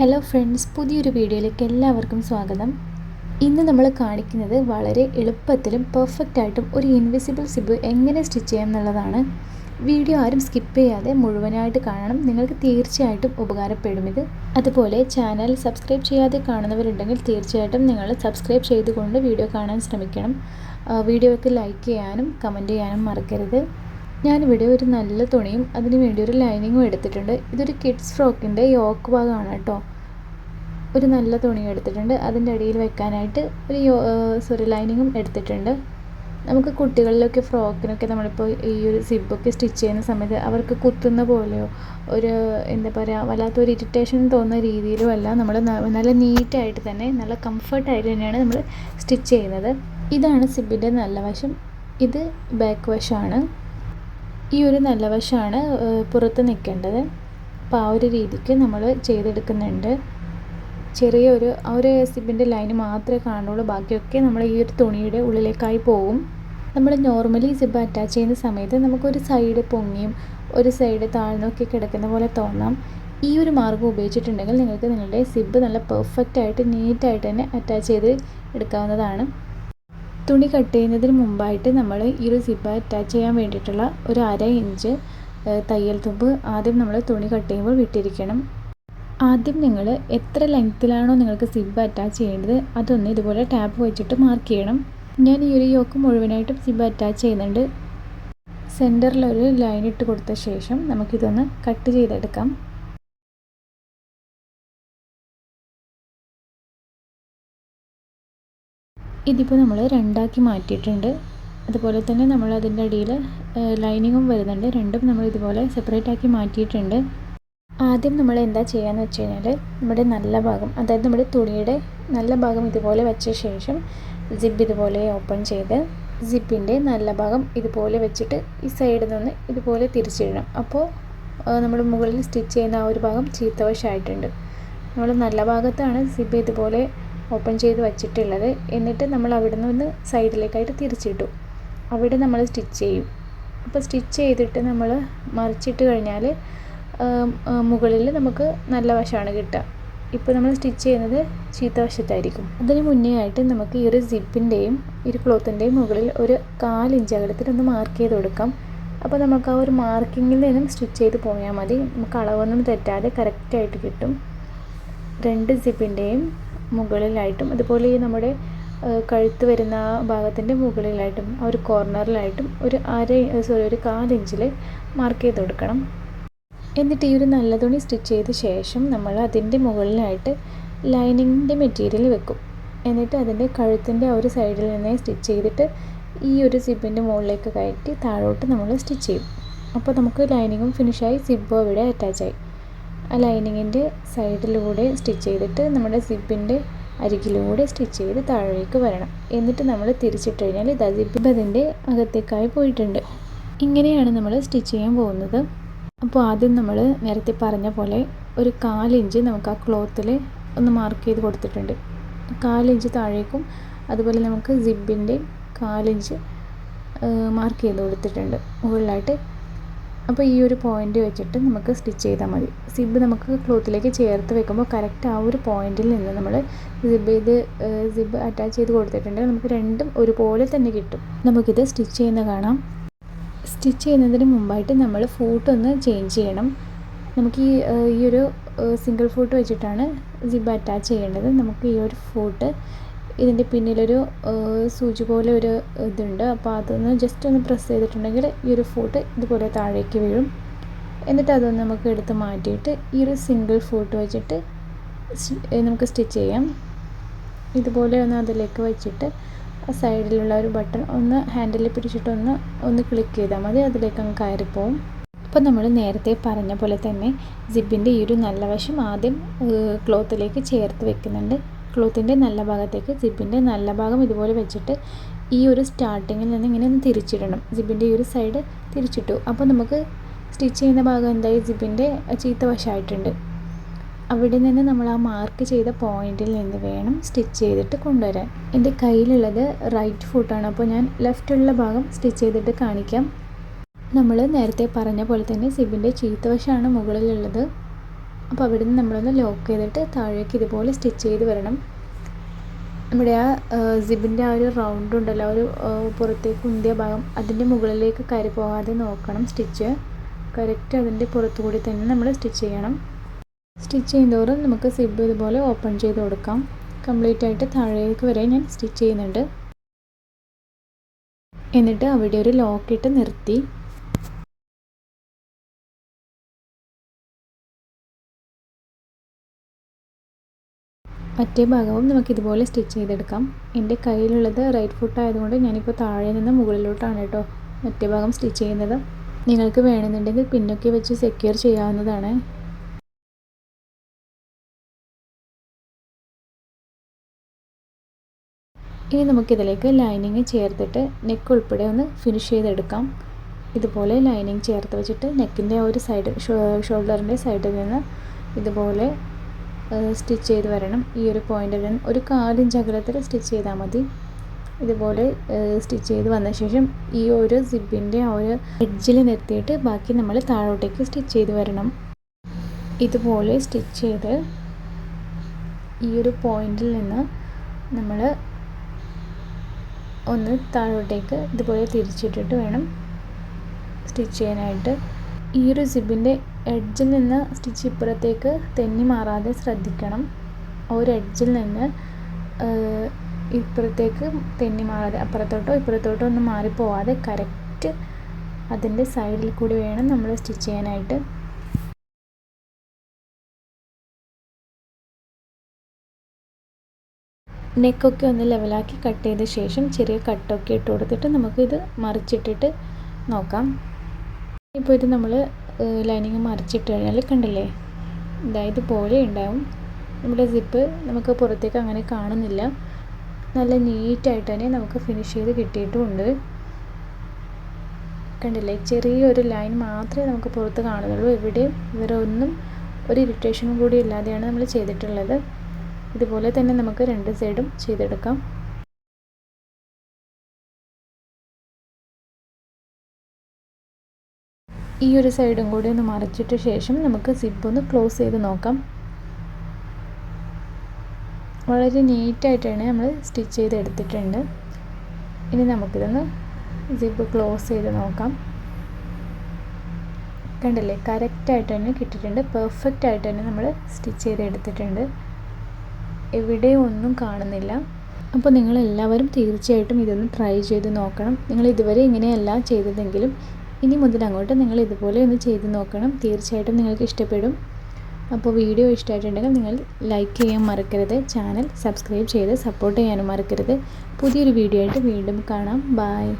Hello friends പുതിയൊരു വീഡിയോയിലേക്ക് എല്ലാവർക്കും സ്വാഗതം. ഇന്ന് നമ്മൾ കാണിക്കുന്നത് വളരെ എളുപ്പത്തിലും പെർഫെക്റ്റ് ആയിട്ടും ഒരു ഇൻവിസിബിൾ സിബ് എങ്ങനെ സ്റ്റിച്ച് ചെയ്യാം എന്നുള്ളതാണ്. വീഡിയോ ആരും സ്കിപ്പ് ചെയ്യാതെ മുഴുവനായിട്ട് കാണണം. നിങ്ങൾക്ക് തീർച്ചയായിട്ടും ഉപകാരപ്പെടും ഇത്. അതുപോലെ ചാനൽ സബ്സ്ക്രൈബ് ചെയ്യാതെ കാണുന്നവരുണ്ടെങ്കിൽ തീർച്ചയായിട്ടും നിങ്ങൾ സബ്സ്ക്രൈബ് ചെയ്തുകൊണ്ട് വീഡിയോ കാണാൻ ശ്രമിക്കണം. വീഡിയോയ്ക്ക് ലൈക്ക് ചെയ്യാനും കമന്റ് ചെയ്യാനും മറക്കരുത്. ഞാനിവിടെ ഒരു നല്ല തുണിയും അതിന് വേണ്ടി ഒരു ലൈനിങ്ങും എടുത്തിട്ടുണ്ട്. ഇതൊരു കിഡ്സ് ഫ്രോക്കിന്റെ യോക്ക് ഭാഗമാണ് കേട്ടോ ഒരു നല്ല തുണി എടുത്തിട്ടുണ്ട്. അതിന്റെ അടിയിൽ വെക്കാനായിട്ട് ഒരു യോ സോറി ലൈനിങ്ങും എടുത്തിട്ടുണ്ട്. നമുക്ക് കുട്ടികളിലൊക്കെ ഫ്രോക്കിനൊക്കെ നമ്മളിപ്പോൾ ഈ ഒരു സിബൊക്കെ സ്റ്റിച്ച് ചെയ്യുന്ന സമയത്ത് അവർക്ക് കുത്തുന്ന പോലെയോ ഒരു എന്താ പറയുക വല്ലാത്തൊരു ഇറിറ്റേഷൻ തോന്നുന്ന രീതിയിലും അല്ല നമ്മൾ നല്ല നീറ്റായിട്ട് തന്നെ നല്ല കംഫർട്ടായിട്ട് തന്നെയാണ് നമ്മൾ സ്റ്റിച്ച് ചെയ്യുന്നത്. ഇതാണ് സിബിന്റെ നല്ല വശം. ഇത് ബാക്ക് വശമാണ്. ഈ ഒരു നല്ല വശമാണ് പുറത്ത് നിൽക്കേണ്ടത്. അപ്പോൾ ആ ഒരു രീതിക്ക് നമ്മൾ ചെയ്തെടുക്കുന്നുണ്ട്. ചെറിയൊരു ആ ഒരു സിബിന്റെ ലൈന് മാത്രമേ കാണുള്ളൂ. ബാക്കിയൊക്കെ നമ്മൾ ഈ ഒരു തുണിയുടെ ഉള്ളിലേക്കായി പോകും. നമ്മൾ നോർമലി സിബ് അറ്റാച്ച് ചെയ്യുന്ന സമയത്ത് നമുക്കൊരു സൈഡ് പൊങ്ങിയും ഒരു സൈഡ് താഴ്ന്നൊക്കെ കിടക്കുന്ന പോലെ തോന്നാം. ഈ ഒരു മാർഗം ഉപയോഗിച്ചിട്ടുണ്ടെങ്കിൽ നിങ്ങൾക്ക് നിങ്ങളുടെ സിബ് നല്ല പെർഫെക്റ്റ് ആയിട്ട് നീറ്റായിട്ട് തന്നെ അറ്റാച്ച് ചെയ്ത് എടുക്കാവുന്നതാണ്. തുണി കട്ട് ചെയ്യുന്നതിന് മുമ്പായിട്ട് നമ്മൾ ഈ ഒരു സിബ് അറ്റാച്ച് ചെയ്യാൻ വേണ്ടിയിട്ടുള്ള ഒരു അര ഇഞ്ച് തയ്യൽ തുമ്പ് ആദ്യം നമ്മൾ തുണി കട്ട് ചെയ്യുമ്പോൾ വിട്ടിരിക്കണം. ആദ്യം നിങ്ങൾ എത്ര ലെങ്ത്തിലാണോ നിങ്ങൾക്ക് സിബ് അറ്റാച്ച് ചെയ്യേണ്ടത് അതൊന്ന് ഇതുപോലെ ടാപ്പ് വെച്ചിട്ട് മാർക്ക് ചെയ്യണം. ഞാൻ ഈ ഒരു യോക്ക് മുഴുവനായിട്ടും സിബ് അറ്റാച്ച് ചെയ്യുന്നുണ്ട്. സെന്ററിലൊരു ലൈൻ ഇട്ട് കൊടുത്ത ശേഷം നമുക്കിതൊന്ന് കട്ട് ചെയ്തെടുക്കാം. ഇതിപ്പോൾ നമ്മൾ രണ്ടാക്കി മാറ്റിയിട്ടുണ്ട്. അതുപോലെ തന്നെ നമ്മൾ അതിന്റെ അടിയിൽ ലൈനിങ്ങും വരുന്നുണ്ട്. രണ്ടും നമ്മൾ ഇതുപോലെ സെപ്പറേറ്റ് ആക്കി മാറ്റിയിട്ടുണ്ട്. ആദ്യം നമ്മൾ എന്താ ചെയ്യാന്ന് വെച്ച് കഴിഞ്ഞാൽ നമ്മുടെ നല്ല ഭാഗം അതായത് നമ്മുടെ തുണിയുടെ നല്ല ഭാഗം ഇതുപോലെ വെച്ച ശേഷം സിബ് ഇതുപോലെ ഓപ്പൺ ചെയ്ത് സിബിന്റെ നല്ല ഭാഗം ഇതുപോലെ വെച്ചിട്ട് ഈ സൈഡിൽ നിന്ന് ഇതുപോലെ തിരിച്ചിടണം. അപ്പോൾ നമ്മൾ മുകളിൽ സ്റ്റിച്ച് ചെയ്യുന്ന ആ ഒരു ഭാഗം ചീത്തവശമായിട്ടുണ്ട് നമ്മൾ നല്ല ഭാഗത്താണ് സിബ് ഇതുപോലെ ഓപ്പൺ ചെയ്ത് വച്ചിട്ടുള്ളത്. എന്നിട്ട് നമ്മൾ അവിടെ നിന്ന് സൈഡിലേക്കായിട്ട് തിരിച്ചിട്ടു. അവിടെ നമ്മൾ സ്റ്റിച്ച് ചെയ്യും. അപ്പോൾ സ്റ്റിച്ച് ചെയ്തിട്ട് നമ്മൾ മറിച്ചിട്ട് കഴിഞ്ഞാൽ മുകളിൽ നമുക്ക് നല്ല വശമാണ് കിട്ടുക. ഇപ്പോൾ നമ്മൾ സ്റ്റിച്ച് ചെയ്യുന്നത് ചീത്ത വശത്തായിരിക്കും. അതിന് മുന്നേ ആയിട്ട് നമുക്ക് ഈ ഒരു സിപ്പിന്റെയും ഈ ഒരു ക്ലോത്തിന്റെയും മുകളിൽ ഒരു കാലിഞ്ച് അകലത്തിൽ ഒന്ന് മാർക്ക് ചെയ്ത് കൊടുക്കാം. അപ്പോൾ നമുക്ക് ആ ഒരു മാർക്കിങ്ങിൽ നിന്നും സ്റ്റിച്ച് ചെയ്ത് പോയാൽ മതി. നമുക്ക് അളവൊന്നും തെറ്റാതെ കറക്റ്റായിട്ട് കിട്ടും. രണ്ട് സിപ്പിന്റെയും മുകളിലായിട്ടും അതുപോലെ ഈ നമ്മുടെ കഴുത്ത് വരുന്ന ആ ഭാഗത്തിന്റെ മുകളിലായിട്ടും ആ ഒരു കോർണറിലായിട്ടും ഒരു അര സോറി ഒരു കാലിഞ്ചിൽ മാർക്ക് ചെയ്ത് കൊടുക്കണം. എന്നിട്ട് ഈ ഒരു നല്ല തുണി സ്റ്റിച്ച് ചെയ്ത ശേഷം നമ്മൾ അതിന്റെ മുകളിലായിട്ട് ലൈനിങ്ങിന്റെ മെറ്റീരിയൽ വെക്കും. എന്നിട്ട് അതിന്റെ കഴുത്തിന്റെ ആ ഒരു സൈഡിൽ നിന്നേ സ്റ്റിച്ച് ചെയ്തിട്ട് ഈ ഒരു സിബിന്റെ മുകളിലേക്ക് കയറ്റി താഴോട്ട് നമ്മൾ സ്റ്റിച്ച് ചെയ്യും. അപ്പോൾ നമുക്ക് ലൈനിങ്ങും ഫിനിഷായി സിബും അവിടെ അറ്റാച്ചായി ആ ലൈനിങ്ങിന്റെ സൈഡിലൂടെ സ്റ്റിച്ച് ചെയ്തിട്ട് നമ്മുടെ സിബിന്റെ അരികിലൂടെ സ്റ്റിച്ച് ചെയ്ത് താഴേക്ക് വരണം. എന്നിട്ട് നമ്മൾ തിരിച്ചിട്ട് കഴിഞ്ഞാൽ ഇതാ സിബ് അതിന്റെ അകത്തേക്കായി പോയിട്ടുണ്ട്. ഇങ്ങനെയാണ് നമ്മൾ സ്റ്റിച്ച് ചെയ്യാൻ പോകുന്നത്. അപ്പോൾ ആദ്യം നമ്മൾ നേരത്തെ പറഞ്ഞ പോലെ ഒരു കാലിഞ്ച് നമുക്ക് ആ ക്ലോത്തിൽ ഒന്ന് മാർക്ക് ചെയ്ത് കൊടുത്തിട്ടുണ്ട്. കാലിഞ്ച് താഴേക്കും അതുപോലെ നമുക്ക് സിബിന്റെ കാലിഞ്ച് മാർക്ക് ചെയ്ത് കൊടുത്തിട്ടുണ്ട്. മുകളിലായിട്ട് അപ്പോൾ ഈ ഒരു പോയിന്റ് വെച്ചിട്ട് നമുക്ക് സ്റ്റിച്ച് ചെയ്താൽ മതി. സിബ് നമുക്ക് ക്ലോത്തിലേക്ക് ചേർത്ത് വെക്കുമ്പോൾ കറക്റ്റ് ആ ഒരു പോയിന്റിൽ നിന്ന് നമ്മൾ സിബ് ചെയ്ത് സിബ് അറ്റാച്ച് ചെയ്ത് കൊടുത്തിട്ടുണ്ടെങ്കിൽ നമുക്ക് രണ്ടും ഒരുപോലെ തന്നെ കിട്ടും. നമുക്കിത് സ്റ്റിച്ച് ചെയ്യുന്ന കാണാം. സ്റ്റിച്ച് ചെയ്യുന്നതിന് മുമ്പായിട്ട് നമ്മൾ ഫൂട്ട് ഒന്ന് ചേഞ്ച് ചെയ്യണം. നമുക്ക് ഈ ഈ ഒരു സിംഗിൾ ഫൂട്ട് വെച്ചിട്ടാണ് സിബ് അറ്റാച്ച് ചെയ്യേണ്ടത്. നമുക്ക് ഈ ഒരു ഫൂട്ട് ഇതിന്റെ പിന്നിലൊരു സൂചി പോലെ ഒരു ഇതുണ്ട്. അപ്പോൾ അതൊന്ന് ജസ്റ്റ് ഒന്ന് പ്രസ് ചെയ്തിട്ടുണ്ടെങ്കിൽ ഈ ഒരു ഫോട്ട് ഇതുപോലെ താഴേക്ക് വീഴും. എന്നിട്ട് അതൊന്ന് നമുക്ക് എടുത്ത് മാറ്റിയിട്ട് ഈ ഒരു സിംഗിൾ ഫോട്ട് വെച്ചിട്ട് നമുക്ക് സ്റ്റിച്ച് ചെയ്യാം. ഇതുപോലെ ഒന്ന് അതിലേക്ക് വെച്ചിട്ട് ആ സൈഡിലുള്ള ഒരു ബട്ടൺ ഒന്ന് ഹാൻഡിൽ പിടിച്ചിട്ട് ഒന്ന് ഒന്ന് ക്ലിക്ക് ചെയ്താൽ മതി. അതിലേക്ക് അങ്ങ് കയറിപ്പോവും. അപ്പോൾ നമ്മൾ നേരത്തെ പറഞ്ഞ പോലെ തന്നെ സിബിന്റെ ഈ ഒരു നല്ല വശം ആദ്യം ക്ലോത്തിലേക്ക് ചേർത്ത് വെക്കുന്നുണ്ട്. ക്ലോത്തിന്റെ നല്ല ഭാഗത്തേക്ക് സിബിന്റെ നല്ല ഭാഗം ഇതുപോലെ വെച്ചിട്ട് ഈ ഒരു സ്റ്റാർട്ടിങ്ങിൽ നിന്ന് ഇങ്ങനെ ഒന്ന് തിരിച്ചിടണം. സിബിന്റെ ഈ ഒരു സൈഡ് തിരിച്ചിട്ടു. അപ്പോൾ നമുക്ക് സ്റ്റിച്ച് ചെയ്യുന്ന ഭാഗം എന്തായി? സിബിന്റെ ചീത്ത വശമായിട്ടുണ്ട് അവിടെ നിന്ന് നമ്മൾ ആ മാർക്ക് ചെയ്ത പോയിന്റിൽ നിന്ന് വേണം സ്റ്റിച്ച് ചെയ്തിട്ട് കൊണ്ടുവരാൻ. എന്റെ കയ്യിലുള്ളത് റൈറ്റ് ഫുട്ടാണ്. അപ്പോൾ ഞാൻ ലെഫ്റ്റുള്ള ഭാഗം സ്റ്റിച്ച് ചെയ്തിട്ട് കാണിക്കാം. നമ്മൾ നേരത്തെ പറഞ്ഞ പോലെ തന്നെ സിബിന്റെ ചീത്തവശമാണ് മുകളിലുള്ളത്. അപ്പോൾ അവിടെ നിന്ന് നമ്മളൊന്ന് ലോക്ക് ചെയ്തിട്ട് താഴേക്ക് ഇതുപോലെ സ്റ്റിച്ച് ചെയ്ത് വരണം. നമ്മുടെ ആ സിബിന്റെ ആ ഒരു റൗണ്ട് ഉണ്ടല്ലോ ആ ഒരു പുറത്തേക്ക് ഉന്തിയ ഭാഗം അതിന്റെ മുകളിലേക്ക് കയറി പോകാതെ നോക്കണം സ്റ്റിച്ച് കറക്റ്റ് അതിന്റെ പുറത്തുകൂടി തന്നെ നമ്മൾ സ്റ്റിച്ച് ചെയ്യണം. സ്റ്റിച്ച് ചെയ്യുന്നതോറും നമുക്ക് സിബ് ഇതുപോലെ ഓപ്പൺ ചെയ്ത് കൊടുക്കാം. കംപ്ലീറ്റ് ആയിട്ട് താഴേക്ക് വരെ ഞാൻ സ്റ്റിച്ച് ചെയ്യുന്നുണ്ട്. എന്നിട്ട് അവിടെ ഒരു ലോക്കിട്ട് നിർത്തി. മറ്റേ ഭാഗവും നമുക്ക് ഇതുപോലെ സ്റ്റിച്ച് ചെയ്തെടുക്കാം. എന്റെ കയ്യിലുള്ളത് റൈറ്റ് ഫുട്ട് ആയതുകൊണ്ട് ഞാനിപ്പോൾ താഴെ നിന്ന് മുകളിലോട്ടാണ് കേട്ടോ മറ്റേ ഭാഗം സ്റ്റിച്ച് ചെയ്യുന്നത്. നിങ്ങൾക്ക് വേണമെന്നുണ്ടെങ്കിൽ പിന്നൊക്കെ വെച്ച് സെക്യൂർ ചെയ്യാവുന്നതാണ്. ഇനി നമുക്കിതിലേക്ക് ലൈനിങ് ചേർത്തിട്ട് നെക്ക് ഉൾപ്പെടെ ഒന്ന് ഫിനിഷ് ചെയ്തെടുക്കാം. ഇതുപോലെ ലൈനിങ് ചേർത്ത് വെച്ചിട്ട് നെക്കിന്റെ ഒരു സൈഡ് ഷോൾഡറിന്റെ സൈഡിൽ നിന്ന് ഇതുപോലെ സ്റ്റിച്ച് ചെയ്ത് വരണം. ഈ ഒരു പോയിന്റിൽ നിന്ന് ഒരു കാലിഞ്ച് അകലത്തിൽ സ്റ്റിച്ച് ചെയ്താൽ മതി. ഇതുപോലെ സ്റ്റിച്ച് ചെയ്ത് വന്ന ശേഷം ഈ ഒരു സിബിന്റെ ആ ഒരു എഡ്ജിൽ നിർത്തിയിട്ട് ബാക്കി നമ്മൾ താഴോട്ടേക്ക് സ്റ്റിച്ച് ചെയ്ത് വരണം. ഇതുപോലെ സ്റ്റിച്ച് ചെയ്ത് ഈ ഒരു പോയിന്റിൽ നിന്ന് നമ്മൾ ഒന്ന് താഴോട്ടേക്ക് ഇതുപോലെ തിരിച്ചിട്ടിട്ട് വേണം സ്റ്റിച്ച് ചെയ്യാനായിട്ട്. ഈ ഒരു സിബിന്റെ എഡ്ജിൽ നിന്ന് സ്റ്റിച്ച് ഇപ്പുറത്തേക്ക് തെന്നി മാറാതെ ശ്രദ്ധിക്കണം. ഒരു എഡ്ജിൽ നിന്ന് ഇപ്പുറത്തേക്ക് തെന്നി മാറാതെ അപ്പുറത്തോട്ടോ ഇപ്പുറത്തോട്ടോ ഒന്നും മാറിപ്പോവാതെ കറക്റ്റ് അതിന്റെ സൈഡിൽ കൂടി വേണം നമ്മൾ സ്റ്റിച്ച് ചെയ്യാനായിട്ട്. നെക്കൊക്കെ ഒന്ന് ലെവലാക്കി കട്ട് ചെയ്ത ശേഷം ചെറിയ കട്ടൊക്കെ ഇട്ട് കൊടുത്തിട്ട് നമുക്കിത് മറിച്ചിട്ടിട്ട് നോക്കാം. ഇപ്പോൾ ഇത് നമ്മൾ ലൈനിങ് മറിച്ചിട്ട് കഴിഞ്ഞാൽ കണ്ടില്ലേ? ഇതാ പോലെ ഉണ്ടാവും. നമ്മുടെ സിപ്പ് നമുക്ക് പുറത്തേക്ക് അങ്ങനെ കാണുന്നില്ല. നല്ല നീറ്റായിട്ട് തന്നെ നമുക്ക് ഫിനിഷ് ചെയ്ത് കിട്ടിയിട്ടുമുണ്ട് കണ്ടില്ലേ? ചെറിയൊരു ലൈൻ മാത്രമേ നമുക്ക് പുറത്ത് കാണുന്നുള്ളൂ. എവിടെയും വേറെ ഒന്നും ഒരു ഇറിറ്റേഷനും കൂടി ഇല്ലാതെയാണ് നമ്മൾ ചെയ്തിട്ടുള്ളത്. ഇതുപോലെ തന്നെ നമുക്ക് രണ്ട് സൈഡും ചെയ്തെടുക്കാം. ഈ ഒരു സൈഡും കൂടി ഒന്ന് മറിച്ചിട്ട് ശേഷം നമുക്ക് സിപ്പ് ഒന്ന് ക്ലോസ് ചെയ്ത് നോക്കാം. വളരെ നീറ്റായിട്ടാണ് നമ്മൾ സ്റ്റിച്ച് ചെയ്ത് എടുത്തിട്ടുണ്ട്. ഇനി നമുക്കിതൊന്ന് സിപ്പ് ക്ലോസ് ചെയ്ത് നോക്കാം. കണ്ടില്ലേ? കറക്റ്റായിട്ട് തന്നെ കിട്ടിയിട്ടുണ്ട്. പെർഫെക്റ്റ് ആയിട്ട് തന്നെ നമ്മൾ സ്റ്റിച്ച് ചെയ്ത് എടുത്തിട്ടുണ്ട്. എവിടെയും ഒന്നും കാണുന്നില്ല. അപ്പോൾ നിങ്ങളെല്ലാവരും തീർച്ചയായിട്ടും ഇതൊന്ന് ട്രൈ ചെയ്ത് നോക്കണം. നിങ്ങൾ ഇതുവരെ ഇങ്ങനെയല്ല ചെയ്തതെങ്കിലും ഇനി മുതൽ അങ്ങോട്ട് നിങ്ങൾ ഇതുപോലെ ഒന്ന് ചെയ്ത് നോക്കണം. തീർച്ചയായിട്ടും നിങ്ങൾക്ക് ഇഷ്ടപ്പെടും. അപ്പോൾ വീഡിയോ ഇഷ്ടമായിട്ടുണ്ടെങ്കിൽ നിങ്ങൾ ലൈക്ക് ചെയ്യാൻ മറക്കരുത്. ചാനൽ സബ്സ്ക്രൈബ് ചെയ്ത് സപ്പോർട്ട് ചെയ്യാനും മറക്കരുത്. പുതിയൊരു വീഡിയോ ആയിട്ട് വീണ്ടും കാണാം. ബായ്